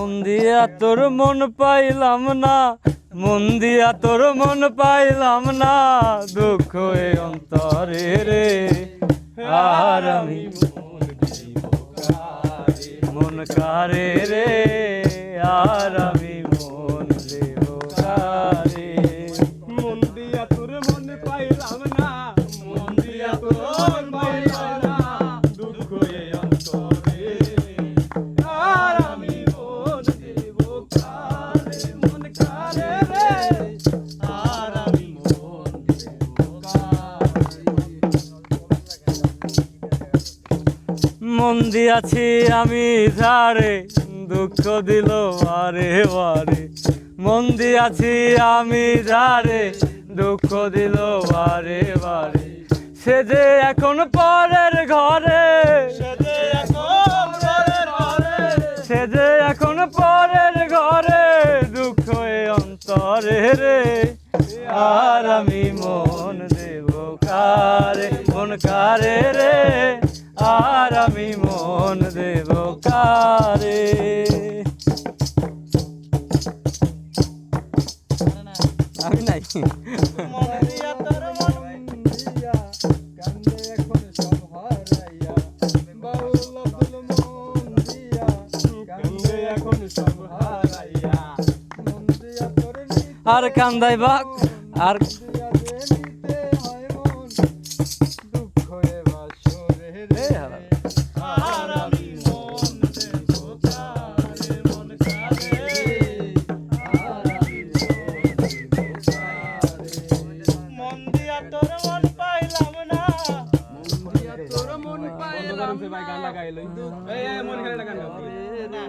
মন দিয়া তোর মন পাইলাম না, মন দিয়া তোর মন পাইলাম না, দুঃখ অন্তরে রে, আর আমি মন কারে? রে, আর আমি মন মন দিয়া তোর মন পাইলাম না, মন মন দিয়াছি আমি ঝাড়ে দুঃখ দিল বারে বারে। মন দিয়াছি আমি ঝাড়ে দুঃখ দিল বারে। বারে সে যে এখন পরের ঘরে। সে যে এখন পরের ঘরে দুঃখ এ অন্তরে রে। আর আমি মন দেব কারে মন কারে রে। দিয়া তোর নিতে আর কান্দাই বাক আর মন পাইলাম না। মন তোর মন পাইলাম ভাই গান লাগাইলো এই এই মন করে গান গাও না